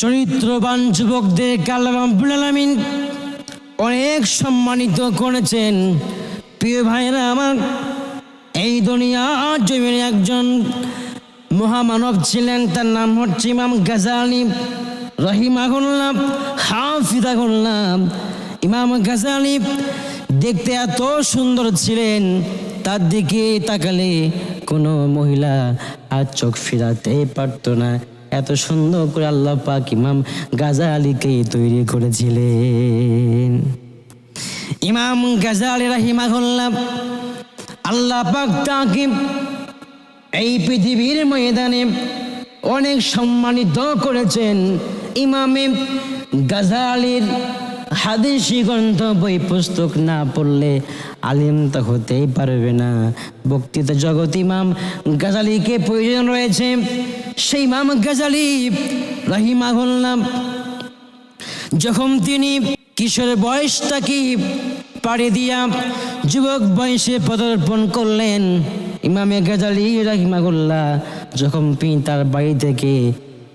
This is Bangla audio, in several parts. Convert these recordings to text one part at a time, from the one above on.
চরিত্রবান যুবকদেরকে আল্লাহ রাব্বুল অনেক সম্মানিত করেছেন। প্রিয় ভাইরা আমার, এই দুনিয়ার জমিনে একজন মহামানব ছিলেন, তার নাম হচ্ছে ইমাম গাজালি রহিমাগুল্লাহ হাফিজাগুল্লাহ ইমাম গাজালি দেখতে এত সুন্দর ছিলেন, তার দিকে তাকালে কোনো মহিলা আর চোখ ফিরাতে পারতো না। এত সুন্দর করে আল্লাহ পাক ইমাম গাজা আলীকে তৈরি করেছিলেন। ইমাম গাজালি রাহিমাহুল্লাহ আল্লাহ পাক তাকে এই পৃথিবীর ময়দানে অনেক সম্মানিত করেছেন। ইমামে গাজালির হাদিসি গ্রন্থ, বই, পুস্তক না পড়লে আলিম তো হতেই পারবে না। বক্তৃতা জগৎ ইমাম গাজালিকে প্রয়োজন রয়েছে। সেই ইমাম গাজালি রাহিমাহুল্লাহ যখন তিনি কিশোর বয়সটাকে পাড়ি দিয়া যুবক বয়সে পদার্পণ করলেন, ইমামে গাজালি রাহিমাগুল্লাহ যখন তিনি তার বাড়ি থেকে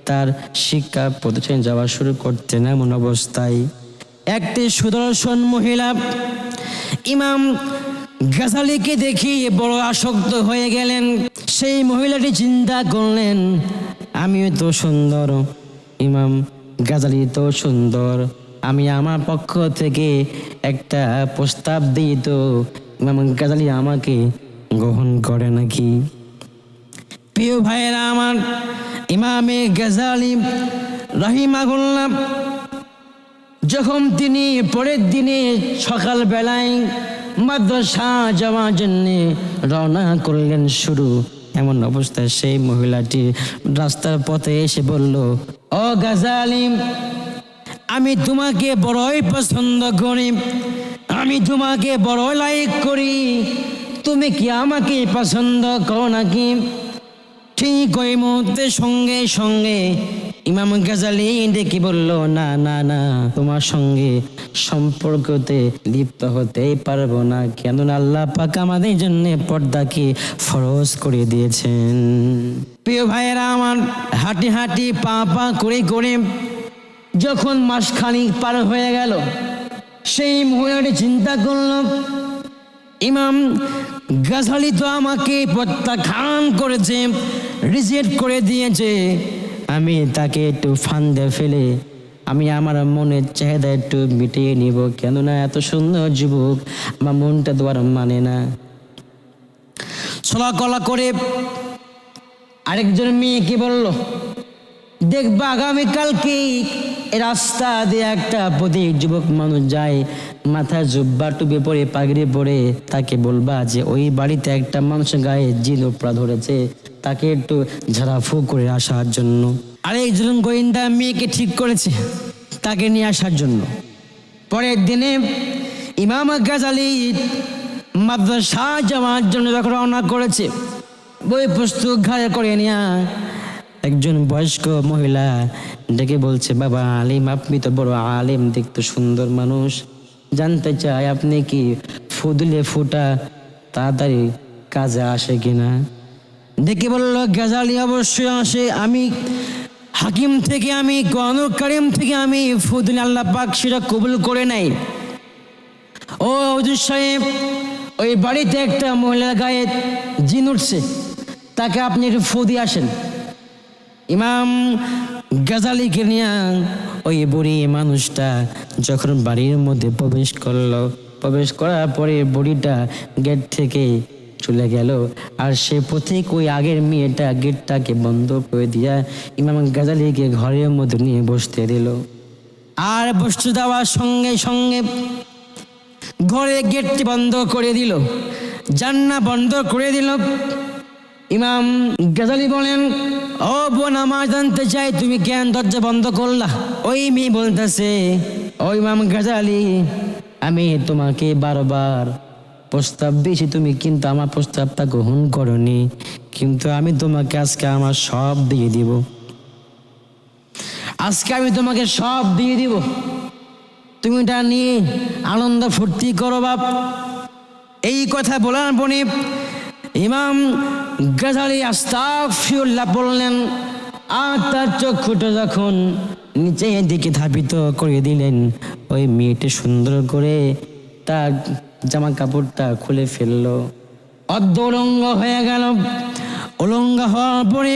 তার শিক্ষা প্রতিষ্ঠানে যাওয়া শুরু করতেন এমন অবস্থায় একটি সুদর্শন মহিলা ইমাম গাজালিকে দেখি বড় আসক্ত হয়ে গেলেন। সেই মহিলাটি চিন্তা করলেন। আমিও তো সুন্দর, ইমাম গাজালি তো সুন্দর। আমি আমার পক্ষ থেকে একটা প্রস্তাব দিই তো, ইমাম গাজালি আমাকে গ্রহণ করে নাকি? প্রিয় ভাইয়েরা আমার, ইমামে গাজালি রহিমাগুল্লাহ যখন তিনি পরের দিনে সকাল বেলায় মাদ্রাসা যাওয়ার জন্যে রওনা করলেন শুরু এমন অবস্থায় সেই মহিলাটি রাস্তার পথে এসে বলল, ও গাজালিম, আমি তোমাকে বড়ই পছন্দ করি। আমি তোমাকে বড় লাইক করি। তুমি কি আমাকে পছন্দ করো নাকি? ঠিক ওই মুহূর্তে সঙ্গে সঙ্গে ইমাম গাজালি ডেকে বলল, না না না, তোমার সঙ্গে সম্পর্কতে লিপ্ত হতেই পারব না। কেননা আল্লাহ পাক আমাদের জন্য পর্দাকে ফরজ করে দিয়েছেন। প্রিয় ভাইয়েরা, আমার হাঁটি হাঁটি, পা পা, করে করে যখন মাসখানিক পার হয়ে গেল, সেই মহিলাটি চিন্তা করল, ইমাম গাজালি তো আমাকে প্রত্যাখ্যান করেছে, রিজেক্ট করে দিয়েছে। আমি তাকে একটু ফান্দে ফেলে আমি আমার মনের চাহিদা একটু মিটিয়ে নিব। কেননা এত সুন্দর যুবক আমার মনটা তো আর মানে না। ছলা কলা করে আরেকজন মেয়ে কি বলল, দেখবা আগামীকালকে রাস্তা দিয়ে একটা প্রতি যুবক মানুষ যায় মাথায় জুব্বা টুপি পরে পাগড়ি পরে তাকে বলবা যে, ওই বাড়িতে একটা মানুষের গায়ে জিন উপরা ধরেছে তাকে একটু ঝাড়াফু করে আসার জন্য। আর আরেকজন গোয়েন্দা মেয়েকে ঠিক করেছে তাকে নিয়ে আসার জন্য। পরের দিনে ইমাম গাজালি মাদ্রাসা যাওয়ার জন্য যখন রওনা করেছে, বই পুস্তক ঘাড়ে করে নিয়ে একজন বয়স্ক মহিলা ডেকে বলছে, বাবা আলিম, আপনি তো বড় আলিম, দেখতে সুন্দর মানুষ। জানতে চাই আপনি কি ফুদলে ফুটা তাড়াতাড়ি কাজে আসে কিনা? ডেকে বলল, গাজালি অবশ্যই আসে। আমি হাকিম থেকে আমি গণর কারিম থেকে আমি ফুদিন আল্লাহ পাক সেটা কবুল করে নাই ও হুজুর সাহেব, ওই বাড়িতে একটা মহিলার গায়ে জিন উঠছে। তাকে আপনি একটু ফু দিয়ে আসেন। ইমাম গাজালিকে নিয়ে ওই বুড়ি মানুষটা যখন বাড়ির মধ্যে প্রবেশ করল, প্রবেশ করার পরে বুড়িটা গেট থেকে চলে গেল। আর সে পথিক ওই আগের মেয়েটা গেটটাকে বন্ধ করে দিয়া ইমাম গাজালিকে ঘরের মধ্যে নিয়ে বসতে দিল। আর বসতে দেওয়ার সঙ্গে সঙ্গে ঘরে গেটটি বন্ধ করে দিল। জান্না বন্ধ করে দিল। ইমাম গাজালি বলেন, ও বোন, আমার জানতে চাই, তুমি কেন দরজা বন্ধ করলা? ওই মেয়ে বলতেছে, ও ইমাম গাজালি, আমি তোমাকে বারবার প্রস্তাব দিয়েছি, তুমি কিন্তু আমার প্রস্তাবটা গ্রহণ করনি। কিন্তু আমি তোমাকে আজকে আমার সব দিয়ে দিব। আজকে আমি তোমাকে সব দিয়ে দিব। তুমি এটা নিয়ে আনন্দ ফুর্তি করো, বাপ। এই কথা বলার পরে ইমাম গাজালি আস্তাফিউল্লাহ বললেন, আর তার চক্ষুটা যখন নিচে দিকে ধাপিত করে দিলেন, ওই মেয়েটি সুন্দর করে তার জামা কাপড়টা খুলে ফেলল। অর্ধ উলঙ্গ হয়ে গেল। উলঙ্গ হওয়ার পরে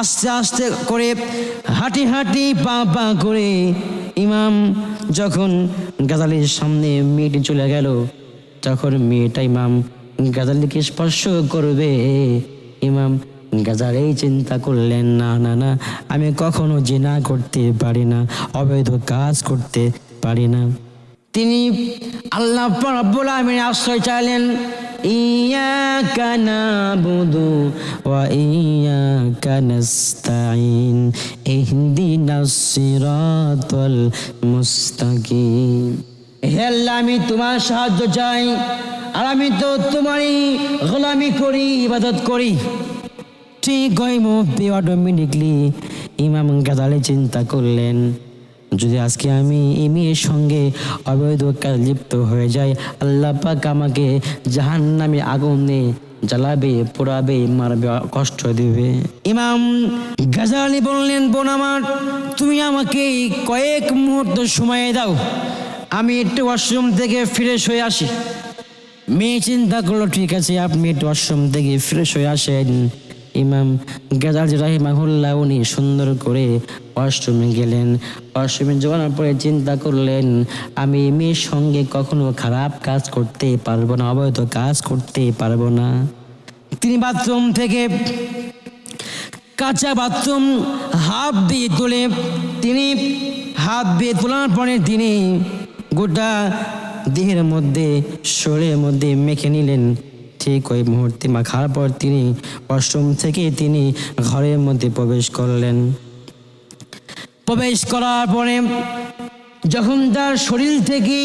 আস্তে আস্তে করে হাঁটি হাঁটি পা পা করে ইমাম যখন গাজালির সামনে মেয়েটি চলে গেল, তখন মেয়েটা ইমাম গাজালিকে স্পর্শ করবে। ইমাম গাজার এই চিন্তা করলেন, না না না, আমি কখনো জিনা করতে পারি না, অবৈধ কাজ করতে পারি না। তিনি আল্লাহ রব্বুল আমিন আশ্রয় চাইলেন নাবুদু ওয়া ইয়াকা নাস্তাইন ইহদিনাস সিরাতাল মুস্তাকিম। হে আল্লাহ, আমি তোমার সাহায্য চাই, আর আমি তো তোমারই গোলামি করি, ইবাদত করি। ঠিক ওই মুহূর্তে অটোমেটিকলি ইমাম গাদালে চিন্তা করলেন যদি আজকে আমি এই মেয়ের সঙ্গে অবৈধ কাজ লিপ্ত হয়ে যাই, আল্লাহ পাক আমাকে জাহান নামে আগুনে জ্বালাবে, পোড়াবে, মারবে, কষ্ট দেবে। ইমাম গাজালি বললেন, বোন আমার, তুমি আমাকে কয়েক মুহূর্ত সময় দাও। আমি একটু ওয়াশরুম থেকে ফ্রেশ হয়ে আসি। মেয়ে চিন্তা করল, ঠিক আছে, আপনি একটু ওয়াশরুম থেকে ফ্রেশ হয়ে আসেন। ইমাম গেজাল রাহিমাহুল্লাহ উনি সুন্দর করে ওয়াশরুমে গেলেন। ওয়াশরুমে যাওয়ার পরে চিন্তা করলেন, আমি মেয়ের সঙ্গে কখনো খারাপ কাজ করতে পারব না, অবৈধ কাজ করতে পারব না। তিনি বাথরুম থেকে কাঁচা বাথরুম হাফ দিয়ে তুলে তিনি হাত দিয়ে তোলার পরে তিনি গোটা দেহের মধ্যে, শরীরের মধ্যে মেখে নিলেন। ঠিক ওই মুহূর্তে মাখার পর তিনি ওয়াশরুম থেকে তিনি ঘরের মধ্যে প্রবেশ করলেন। প্রবেশ করার পরে যখন তার শরীর থেকে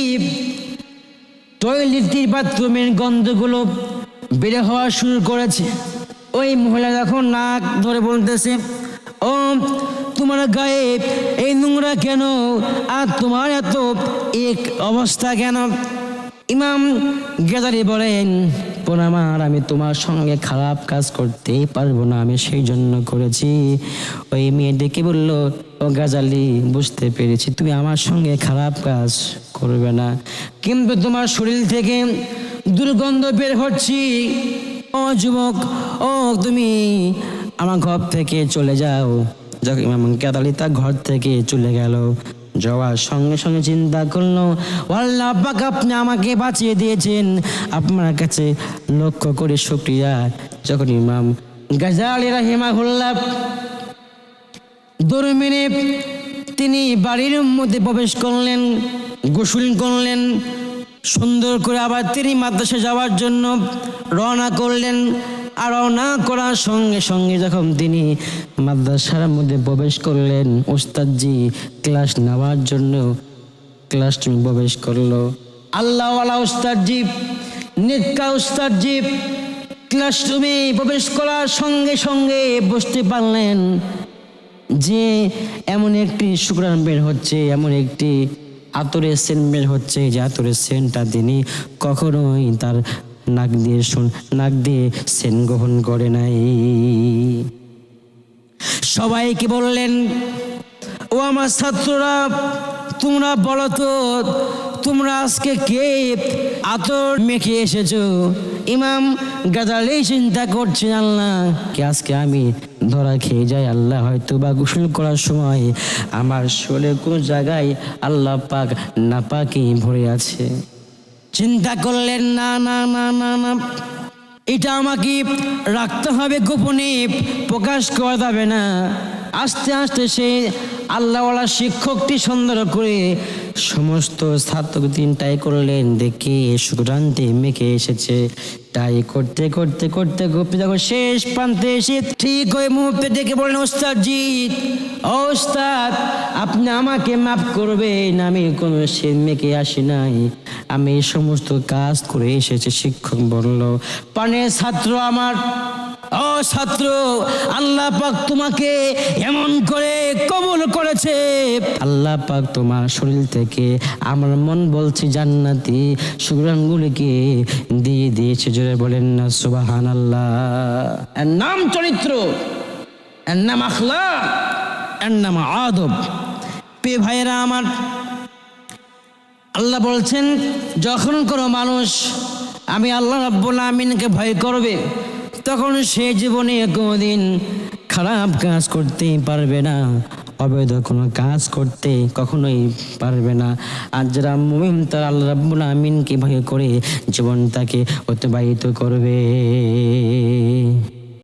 টয়লেটের বাথরুমের গন্ধগুলো বেড়ে হওয়া শুরু করেছে, ওই মহিলা যখন নাক ধরে বলতেছে, ও, তোমার গায়ে এই নোংরা কেন? আর তোমার এত এক অবস্থা কেন? ইমাম গেদারি বলেন পোনামার আমি তোমার সঙ্গে খারাপ কাজ করতে পারব না, আমি সেই জন্য করেছি। ওই মেয়ে ডেকে বলল, ও গাজালি, বুঝতে পেরেছি, তুমি আমার সঙ্গে খারাপ কাজ করবে না। কিন্তু তোমার শরীর থেকে দুর্গন্ধ বের হচ্ছি। ও যুবক, ও তুমি আমার ঘর থেকে চলে যাও। যখন ইমাম তার ঘর থেকে চলে গেল। যাওয়ার সঙ্গে সঙ্গে চিন্তা করল "ও আল্লাহ পাক আপনি আমাকে বাঁচিয়ে দিয়েছেন। আপনার কাছে লক্ষ্য করে শুক্রিয়া। যখন ইমাম গাজালি রাহিমাহুল্লাহ দৌড় মেরে তিনি বাড়ির মধ্যে প্রবেশ করলেন, গোসল করলেন, সুন্দর করে আবার তিনি মাদ্রাসা যাওয়ার জন্য রওনা করলেন। রওনা করার সঙ্গে সঙ্গে যখন তিনি মাদ্রাসার মধ্যে প্রবেশ করলেন ওস্তাদজি ক্লাস নেওয়ার জন্য ক্লাসরুমে প্রবেশ করল। আল্লাহওয়ালা ওস্তাদজি নিকা ওস্তাদজি ক্লাসরুমে প্রবেশ করার সঙ্গে সঙ্গে বুঝতে পারলেন যে এমন একটি শুক্রান বের হচ্ছে, এমন একটি আতরের সেন্ট বের হচ্ছে। যে আতরের সেন্টটা তিনি কখনোই তার নাক দিয়ে শুন, নাক দিয়ে সেন গ্রহণ করে নাই। সবাইকে বললেন, ও আমার ছাত্ররা তোমরা বলো তো, তোমরা আজকে কে? আতর মেখে এসেছ। ইমাম গাদালে চিন্তা করছে, আল্লাহ। কি আজকে আমি ধরা খেয়ে যাই? আল্লাহ হয়তো বা গোসল করার সময় আমার শরীরে কোনো জায়গায় আল্লাহ পাক না নাপাকি ভরে আছে। চিন্তা করলেন, না না না না না। এটা আমাকে রাখতে হবে গোপনে, প্রকাশ করা যাবে না। আস্তে আস্তে সে আল্লাহওয়ালা শিক্ষকটি সুন্দর করে সমস্ত ছাত্রকে তিনটাই করলেন। দেখে সুরান্তে মেখে এসেছে। তাই করতে করতে করতে গোপী দেখো শেষ প্রান্তে এসে ঠিক ওই মুহূর্তে ডেকে বললেন ওস্তাদ ও ওস্তাদ, আপনি আমাকে মাফ করবেন। আমি কোনো সে মেকে আসি নাই। আমি সমস্ত কাজ করে এসেছি। শিক্ষক বলল, পানের ছাত্র আমার ও ছাত্র, আল্লাহ পাক তোমাকে এমন করে কবুল করেছে। আল্লাহ পাক তোমার শরীর থেকে আমার মন বলছে জান্নাতি, সুগ্রানগুলিকে দিয়ে দিয়েছে, জোরে বলেন না সুবাহান আল্লাহ এর নাম চরিত্র, এর নাম আখলা এর নাম আদব। পে ভাইয়েরা আমার, আল্লাহ বলছেন, যখন কোনো মানুষ আমি আল্লাহ রাব্বুল আমিনকে ভয় করবে তখন সে জীবনে কোনোদিন খারাপ কাজ করতে পারবে না, অবৈধ কোনো কাজ করতে কখনোই পারবে না। আর যারা মুমিন, তারা আল্লাহ রাব্বুল আমিনকে ভয় করে জীবনটাকে অতিবাহিত করবে।